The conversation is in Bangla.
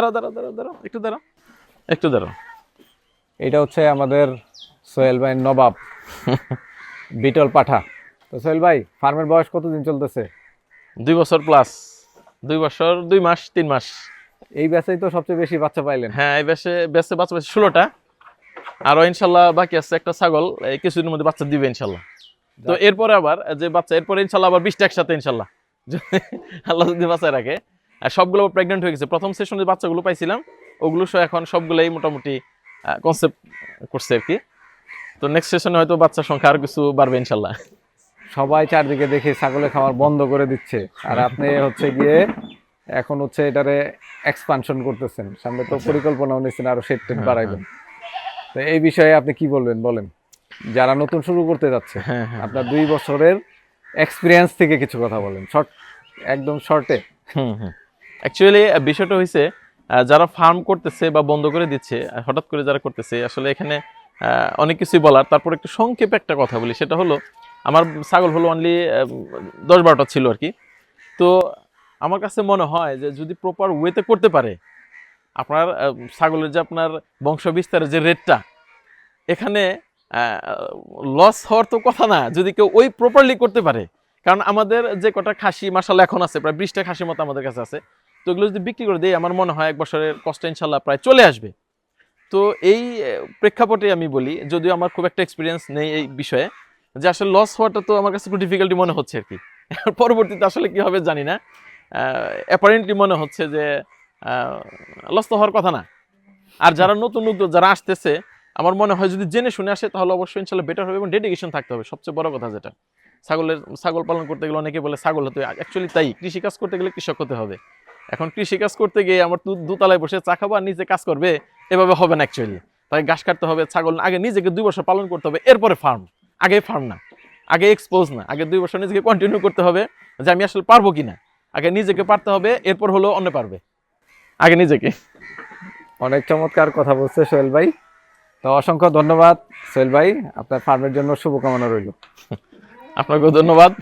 দাঁড়াও দাঁড়াও দাঁড়াও দাঁড়াও একটু দাঁড়াও। একটু দাঁড়াও। এটা হচ্ছে আমাদের সোহেল ভাই নবাব বিটল পাঠা। তো সোহেল ভাই ফার্মের বয়স কতদিন চলতেছে? দুই বছর প্লাস দুই বছর দুই মাস তিন মাস। এই ব্যাচেই তো সবচেয়ে বেশি বাচ্চা পাইলেন। হ্যাঁ এই বেশে বেশে বাচ্চা বেশি ষোলোটা। আরও ইনশাল্লাহ বাকি আছে একটা ছাগল এই কিছুদিনের মধ্যে বাচ্চা দিবে ইনশাল্লাহ। তো এরপরে আবার যে বাচ্চা এরপরে ইনশাল্লাহ আবার বিশটা একসাথে ইনশাল্লাহ। যদি আল্লাহ যদি বাচ্চায় রাখে। সবগুলো প্রেগনেন্ট হয়ে গেছে। প্রথম সেশনে বাচ্চাগুলো পাইছিলাম ওগুলো সহ এখন সবগুলোই মোটামুটি কনসেপ্ট করছে আর কি। তো নেক্সট সেশনে হয়তো বাচ্চার সংখ্যা আর কিছু বাড়বে ইনশাল্লাহ। সবাই চারদিকে দেখে ছাগলের খামার বন্ধ করে দিচ্ছে। আর আপনি হচ্ছে গিয়ে এখন হচ্ছে এটারে এক্সপানশন করতেছেন। সামনে তো পরিকল্পনাও নিচ্ছেন আরও সেট টেট বাড়াইবেন। তো এই বিষয়ে আপনি কি বলবেন বলেন? যারা নতুন শুরু করতে যাচ্ছে হ্যাঁ হ্যাঁ। আপনার দুই বছরের এক্সপিরিয়েন্স থেকে কিছু কথা বলেন। শর্ট একদম শর্টে হুম হুম। অ্যাকচুয়ালি বিষয়টা হয়েছে যারা ফার্ম করতেছে বা বন্ধ করে দিচ্ছে হঠাৎ করে যারা করতেছে, আসলে এখানে অনেক কিছুই বলার। তারপর একটু সংক্ষেপে একটা কথা বলি, সেটা হলো, আমার ছাগল হলো অনলি দশ বারোটা ছিল আর কি। তো আমার কাছে মনে হয় যে যদি প্রপার ওয়েতে করতে পারে, আপনার ছাগলের যে আপনার বংশ বিস্তারের যে রেটটা এখানে লস হওয়ার তো কথা না, যদি কেউ ওই প্রপারলি করতে পারে। কারণ আমাদের যে কটা খাসি মাসাল এখন আছে, প্রায় বিশটা খাসির মতো আমাদের কাছে আছে। তো এগুলো যদি বিক্রি করে দিই, আমার মনে হয় এক বছরের কষ্ট ইনশাল্লাহ প্রায় চলে আসবে। তো এই প্রেক্ষাপটে আমি বলি, যদিও আমার খুব একটা এক্সপিরিয়েন্স নেই এই বিষয়ে, যে আসলে লস হওয়াটা তো আমার কাছে একটু ডিফিকাল্টি মনে হচ্ছে আর কি। পরবর্তীতে আসলে কি হবে জানি না। অ্যাপারেন্টলি মনে হচ্ছে যে লস তো হওয়ার কথা না। আর যারা নতুন উদ্যোগ যারা আসতেছে, আমার মনে হয় যদি জেনে শুনে আসে, তাহলে অবশ্যই ইনশাল্লাহ বেটার হবে এবং ডেডিকেশন থাকতে হবে, সবচেয়ে বড় কথা যেটা। ছাগলের, ছাগল পালন করতে গেলে অনেকে বলে ছাগল হতে অ্যাকচুয়ালি তাই, কৃষিকাজ করতে গেলে কৃষক হতে হবে। এখন কৃষিকাজ করতে গিয়ে আমার দুতলায় বসে চা খাব আর নিজে কাজ করবে এভাবে হবে না অ্যাকচুয়ালি তাই ঘাস কাটতে হবে ছাগল আগে নিজেকে দুই বছর পালন করতে হবে এরপরে ফার্ম আগে ফার্ম না আগে এক্সপোজ না আগে দুই বছর নিজেকে কন্টিনিউ করতে হবে যে আমি আসলে পারব কিনা। আগে নিজেকে পারতে হবে এরপর হলো অন্য পারবে। আগে নিজেকে। অনেক চমৎকার কথা বলছে সোহেল ভাই। তো অসংখ্য ধন্যবাদ সোহেল ভাই আপনার ফার্মের জন্য শুভকামনা রইল। আপনাকেও ধন্যবাদ।